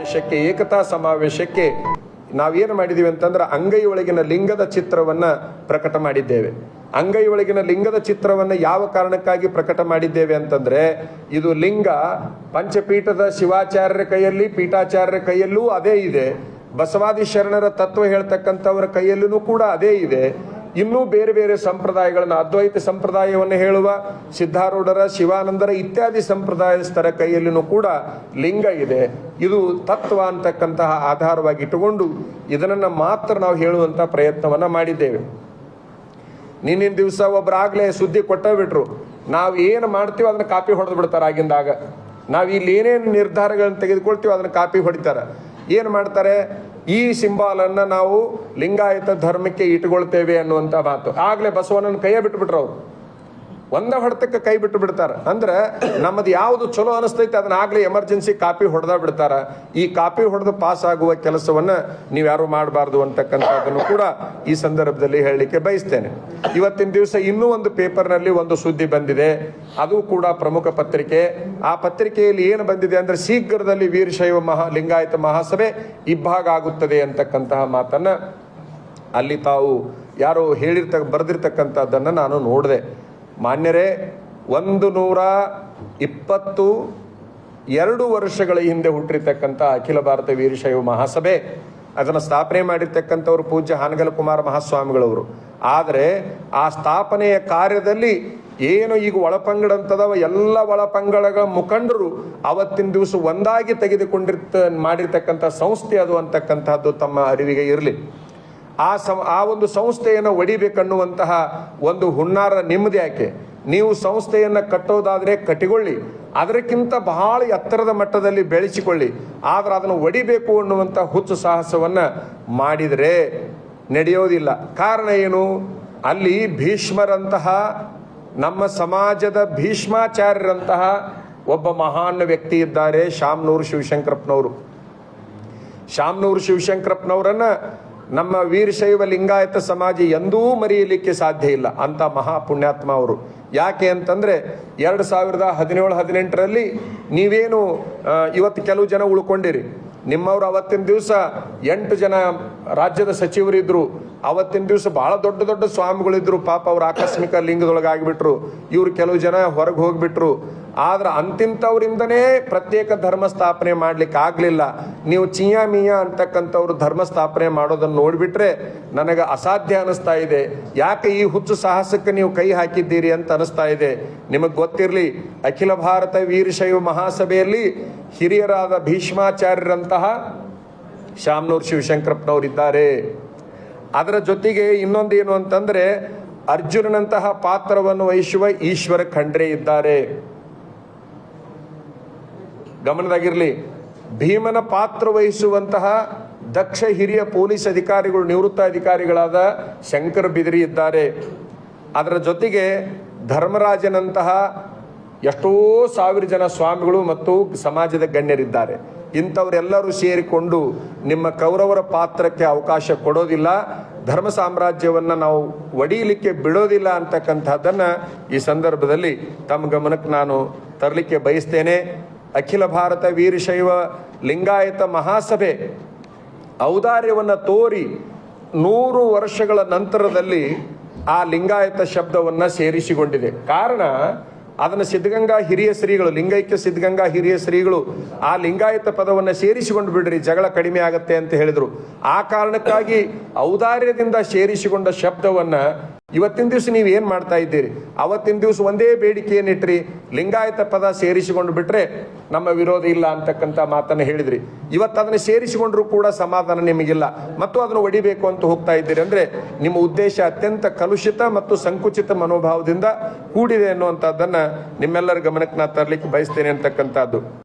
ಸಮಾವೇಶಕ್ಕೆ, ಏಕತಾ ಸಮಾವೇಶಕ್ಕೆ ನಾವೇನು ಮಾಡಿದ್ದೀವಿ ಅಂತಂದ್ರೆ ಅಂಗೈ ಒಳಗಿನ ಲಿಂಗದ ಚಿತ್ರವನ್ನ ಪ್ರಕಟ ಮಾಡಿದ್ದೇವೆ. ಅಂಗೈ ಒಳಗಿನ ಲಿಂಗದ ಚಿತ್ರವನ್ನ ಯಾವ ಕಾರಣಕ್ಕಾಗಿ ಪ್ರಕಟ ಮಾಡಿದ್ದೇವೆ ಅಂತಂದ್ರೆ, ಇದು ಲಿಂಗ ಪಂಚಪೀಠದ ಶಿವಾಚಾರ್ಯರ ಕೈಯಲ್ಲಿ, ಪೀಠಾಚಾರ್ಯರ ಕೈಯಲ್ಲೂ ಅದೇ ಇದೆ. ಬಸವಾದಿ ಶರಣರ ತತ್ವ ಹೇಳ್ತಕ್ಕಂಥವರ ಕೈಯಲ್ಲೂ ಕೂಡ ಅದೇ ಇದೆ. ಇನ್ನೂ ಬೇರೆ ಬೇರೆ ಸಂಪ್ರದಾಯಗಳನ್ನು, ಅದ್ವೈತ ಸಂಪ್ರದಾಯವನ್ನು ಹೇಳುವ ಸಿದ್ಧಾರೂಢರ, ಶಿವಾನಂದರ ಇತ್ಯಾದಿ ಸಂಪ್ರದಾಯಸ್ಥರ ಕೈಯಲ್ಲಿನೂ ಕೂಡ ಲಿಂಗ ಇದೆ. ಇದು ತತ್ವ ಅಂತಕ್ಕಂತಹ ಆಧಾರವಾಗಿ ಇಟ್ಟುಕೊಂಡು ಇದನ್ನು ಮಾತ್ರ ನಾವು ಹೇಳುವಂತ ಪ್ರಯತ್ನವನ್ನ ಮಾಡಿದ್ದೇವೆ. ನಿನ್ನಿನ ದಿವಸ ಒಬ್ಬರಾಗ್ಲೇ ಸುದ್ದಿ ಕೊಟ್ಟ ಬಿಟ್ರು. ನಾವು ಏನು ಮಾಡ್ತೀವೋ ಅದನ್ನ ಕಾಪಿ ಹೊಡೆದು ಬಿಡ್ತಾರೆ ಆಗಿಂದಾಗ. ನಾವು ಇಲ್ಲಿ ಏನೇನು ನಿರ್ಧಾರಗಳನ್ನು ತೆಗೆದುಕೊಳ್ತೀವೋ ಅದನ್ನ ಕಾಪಿ ಹೊಡಿತಾರೆ. ಏನು ಮಾಡ್ತಾರೆ? ಈ ಸಿಂಬಾಲನ್ನು ನಾವು ಲಿಂಗಾಯತ ಧರ್ಮಕ್ಕೆ ಇಟ್ಕೊಳ್ತೇವೆ ಅನ್ನುವಂಥ ಮಾತು. ಆಗ್ಲೇ ಬಸವಣ್ಣನ ಕೈಯೇ ಬಿಟ್ಬಿಟ್ರು ಅವರು. ಒಂದ ಹೊಡೆತಕ್ಕೆ ಕೈ ಬಿಟ್ಟು ಬಿಡ್ತಾರ. ಅಂದ್ರೆ ನಮ್ಮದು ಯಾವುದು ಚಲೋ ಅನಿಸ್ತೈತೆ, ಅದನ್ನ ಆಗ್ಲಿ ಎಮರ್ಜೆನ್ಸಿ ಕಾಪಿ ಹೊಡೆದ ಬಿಡ್ತಾರ. ಈ ಕಾಪಿ ಹೊಡೆದು ಪಾಸ್ ಆಗುವ ಕೆಲಸವನ್ನ ನೀವ್ಯಾರು ಮಾಡಬಾರ್ದು ಅಂತಕ್ಕಂಥದ್ದನ್ನು ಕೂಡ ಈ ಸಂದರ್ಭದಲ್ಲಿ ಹೇಳಲಿಕ್ಕೆ ಬಯಸ್ತೇನೆ. ಇವತ್ತಿನ ದಿವಸ ಇನ್ನೂ ಒಂದು ಪೇಪರ್ನಲ್ಲಿ ಒಂದು ಸುದ್ದಿ ಬಂದಿದೆ. ಅದು ಕೂಡ ಪ್ರಮುಖ ಪತ್ರಿಕೆ. ಆ ಪತ್ರಿಕೆಯಲ್ಲಿ ಏನು ಬಂದಿದೆ ಅಂದ್ರೆ ಶೀಘ್ರದಲ್ಲಿ ವೀರಶೈವ ಮಹಾ, ಲಿಂಗಾಯತ ಮಹಾಸಭೆ ಇಬ್ಬಾಗ ಆಗುತ್ತದೆ ಅಂತಕ್ಕಂತಹ ಮಾತನ್ನ ಅಲ್ಲಿ ತಾವು ಯಾರೋ ಹೇಳಿರ್ತಕ್ಕ, ಬರೆದಿರ್ತಕ್ಕಂಥದ್ದನ್ನು ನಾನು ನೋಡಿದೆ. ಮಾನ್ಯರೇ, ಒಂದು ನೂರ ಇಪ್ಪತ್ತು ಎರಡು ವರ್ಷಗಳ ಹಿಂದೆ ಹುಟ್ಟಿರ್ತಕ್ಕಂಥ ಅಖಿಲ ಭಾರತ ವೀರಶೈವ ಮಹಾಸಭೆ, ಅದನ್ನು ಸ್ಥಾಪನೆ ಮಾಡಿರ್ತಕ್ಕಂಥವ್ರು ಪೂಜ್ಯ ಹಾನಗಲ್ ಕುಮಾರ ಮಹಾಸ್ವಾಮಿಗಳವರು. ಆದರೆ, ಆ ಸ್ಥಾಪನೆಯ ಕಾರ್ಯದಲ್ಲಿ ಏನು ಈಗ ಒಳಪಂಗಡಂತದವ ಎಲ್ಲ ಒಳಪಂಗಡಗಳ ಮುಖಂಡರು ಅವತ್ತಿನ ದಿವಸ ಒಂದಾಗಿ ತೆಗೆದುಕೊಂಡಿರ್ತ, ಮಾಡಿರ್ತಕ್ಕಂಥ ಸಂಸ್ಥೆ ಅದು ಅಂತಕ್ಕಂಥದ್ದು ತಮ್ಮ ಅರಿವಿಗೆ ಇರಲಿ. ಆ ಸಂ, ಆ ಒಂದು ಸಂಸ್ಥೆಯನ್ನು ಒಡಿಬೇಕನ್ನುವಂತಹ ಒಂದು ಹುನ್ನಾರ ನಿಮ್ಮದು ಯಾಕೆ? ನೀವು ಸಂಸ್ಥೆಯನ್ನು ಕಟ್ಟೋದಾದರೆ ಕಟ್ಟಿಕೊಳ್ಳಿ. ಅದಕ್ಕಿಂತ ಬಹಳ ಎತ್ತರದ ಮಟ್ಟದಲ್ಲಿ ಬೆಳೆಸಿಕೊಳ್ಳಿ. ಆದರೆ ಅದನ್ನು ಒಡಿಬೇಕು ಅನ್ನುವಂಥ ಹುಚ್ಚು ಸಾಹಸವನ್ನು ಮಾಡಿದರೆ ನಡೆಯೋದಿಲ್ಲ. ಕಾರಣ ಏನು? ಅಲ್ಲಿ ಭೀಷ್ಮರಂತಹ, ನಮ್ಮ ಸಮಾಜದ ಭೀಷ್ಮಾಚಾರ್ಯರಂತಹ ಒಬ್ಬ ಮಹಾನ್ ವ್ಯಕ್ತಿ ಇದ್ದಾರೆ, ಶಾಮ್ನೂರು ಶಿವಶಂಕರಪ್ಪನವರು. ಶಾಮ್ನೂರು ಶಿವಶಂಕರಪ್ಪನವರನ್ನ ನಮ್ಮ ವೀರಶೈವ ಲಿಂಗಾಯತ ಸಮಾಜ ಎಂದೂ ಮರೆಯಲಿಕ್ಕೆ ಸಾಧ್ಯ ಇಲ್ಲ. ಅಂತ ಮಹಾ ಪುಣ್ಯಾತ್ಮ ಅವರು. ಯಾಕೆ ಅಂತಂದ್ರೆ ಎರಡು ಸಾವಿರದ ಹದಿನೇಳು, ಹದಿನೆಂಟರಲ್ಲಿ ನೀವೇನು ಇವತ್ತು ಕೆಲವು ಜನ ಉಳ್ಕೊಂಡಿರಿ. ನಿಮ್ಮವ್ರು ಅವತ್ತಿನ ದಿವಸ ಎಂಟು ಜನ ರಾಜ್ಯದ ಸಚಿವರಿದ್ರು. ಅವತ್ತಿನ ದಿವಸ ಬಹಳ ದೊಡ್ಡ ದೊಡ್ಡ ಸ್ವಾಮಿಗಳಿದ್ರು. ಪಾಪ ಅವ್ರು ಆಕಸ್ಮಿಕ ಲಿಂಗದೊಳಗಾಗ್ಬಿಟ್ರು. ಇವ್ರು ಕೆಲವು ಜನ ಹೊರಗೆ ಹೋಗ್ಬಿಟ್ರು. ಆದ್ರೆ ಅಂತಿಂಥವ್ರಿಂದನೇ ಪ್ರತ್ಯೇಕ ಧರ್ಮ ಸ್ಥಾಪನೆ ಮಾಡ್ಲಿಕ್ಕೆ ಆಗ್ಲಿಲ್ಲ ನೀವು ಚಿಯಾ ಮಿಯಾ ಅಂತಕ್ಕಂಥವ್ರು ಧರ್ಮ ಸ್ಥಾಪನೆ ಮಾಡೋದನ್ನು ನೋಡಿಬಿಟ್ರೆ ನನಗೆ ಅಸಾಧ್ಯ ಅನಿಸ್ತಾ ಇದೆ. ಯಾಕೆ ಈ ಹುಚ್ಚು ಸಾಹಸಕ್ಕೆ ನೀವು ಕೈ ಹಾಕಿದ್ದೀರಿ ಅಂತ ಅನಿಸ್ತಾ ಇದೆ. ನಿಮಗೆ ಗೊತ್ತಿರಲಿ, ಅಖಿಲ ಭಾರತ ವೀರಶೈವ ಮಹಾಸಭೆಯಲ್ಲಿ ಹಿರಿಯರಾದ ಭೀಷ್ಮಾಚಾರ್ಯರಂತಹ ಶಾಮ್ನೂರ್ ಶಿವಶಂಕರಪ್ಪನವರಿದ್ದಾರೆ. ಅದರ ಜೊತೆಗೆ ಇನ್ನೊಂದೇನು ಅಂತಂದ್ರೆ ಅರ್ಜುನನಂತಹ ಪಾತ್ರವನ್ನು ವಹಿಸುವ ಈಶ್ವರ ಖಂಡ್ರೆ ಇದ್ದಾರೆ. ಗಮನದಾಗಿರಲಿ. ಭೀಮನ ಪಾತ್ರ ವಹಿಸುವಂತಹ ದಕ್ಷ ಹಿರಿಯ ಪೊಲೀಸ್ ಅಧಿಕಾರಿಗಳು, ನಿವೃತ್ತ ಅಧಿಕಾರಿಗಳಾದ ಶಂಕರ್ ಬಿದಿರಿ ಇದ್ದಾರೆ. ಅದರ ಜೊತೆಗೆ ಧರ್ಮರಾಜನಂತಹ ಎಷ್ಟೋ ಸಾವಿರ ಜನ ಸ್ವಾಮಿಗಳು ಮತ್ತು ಸಮಾಜದ ಗಣ್ಯರಿದ್ದಾರೆ. ಇಂಥವರೆಲ್ಲರೂ ಸೇರಿಕೊಂಡು ನಿಮ್ಮ ಕೌರವರ ಪಾತ್ರಕ್ಕೆ ಅವಕಾಶ ಕೊಡೋದಿಲ್ಲ. ಧರ್ಮ ಸಾಮ್ರಾಜ್ಯವನ್ನು ನಾವು ಒಡೆಯಲಿಕ್ಕೆ ಬಿಡೋದಿಲ್ಲ ಅಂತಕ್ಕಂಥದ್ದನ್ನು ಈ ಸಂದರ್ಭದಲ್ಲಿ ತಮ್ಮ ಗಮನಕ್ಕೆ ನಾನು ತರಲಿಕ್ಕೆ ಬಯಸ್ತೇನೆ. ಅಖಿಲ ಭಾರತ ವೀರಶೈವ ಲಿಂಗಾಯತ ಮಹಾಸಭೆ ಔದಾರ್ಯವನ್ನು ತೋರಿ ನೂರು ವರ್ಷಗಳ ನಂತರದಲ್ಲಿ ಆ ಲಿಂಗಾಯತ ಶಬ್ದವನ್ನು ಸೇರಿಸಿಕೊಂಡಿದೆ. ಕಾರಣ, ಅದನ್ನು ಸಿದ್ಧಗಂಗಾ ಹಿರಿಯ ಶ್ರೀಗಳು, ಲಿಂಗೈಕ್ಯ ಸಿದ್ಧಗಂಗಾ ಹಿರಿಯ ಶ್ರೀಗಳು ಆ ಲಿಂಗಾಯತ ಪದವನ್ನು ಸೇರಿಸಿಕೊಂಡು ಬಿಡ್ರಿ, ಜಗಳ ಕಡಿಮೆ ಆಗತ್ತೆ ಅಂತ ಹೇಳಿದರು. ಆ ಕಾರಣಕ್ಕಾಗಿ ಔದಾರ್ಯದಿಂದ ಸೇರಿಸಿಕೊಂಡ ಶಬ್ದವನ್ನ ಇವತ್ತಿನ ದಿವಸ ನೀವು ಏನು ಮಾಡ್ತಾ ಇದ್ದೀರಿ? ಅವತ್ತಿನ ದಿವಸ ಒಂದೇ ಬೇಡಿಕೆಯನ್ನಿಟ್ರಿ ಲಿಂಗಾಯತ ಪದ ಸೇರಿಸಿಕೊಂಡು ಬಿಟ್ರೆ ನಮ್ಮ ವಿರೋಧ ಇಲ್ಲ ಅಂತಕ್ಕಂಥ ಮಾತನ್ನು ಹೇಳಿದ್ರಿ. ಇವತ್ತು ಅದನ್ನು ಸೇರಿಸಿಕೊಂಡ್ರೂ ಕೂಡ ಸಮಾಧಾನ ನಿಮಗಿಲ್ಲ. ಮತ್ತು ಅದನ್ನು ಒಡಿಬೇಕು ಅಂತ ಹೋಗ್ತಾ ಇದ್ದೀರಿ ಅಂದ್ರೆ ನಿಮ್ಮ ಉದ್ದೇಶ ಅತ್ಯಂತ ಕಲುಷಿತ ಮತ್ತು ಸಂಕುಚಿತ ಮನೋಭಾವದಿಂದ ಕೂಡಿದೆ ಅನ್ನುವಂಥದ್ದನ್ನು ನಿಮ್ಮೆಲ್ಲರ ಗಮನಕ್ಕೆ ನಾ ತರಲಿಕ್ಕೆ ಬಯಸ್ತೇನೆ ಅಂತಕ್ಕಂಥದ್ದು.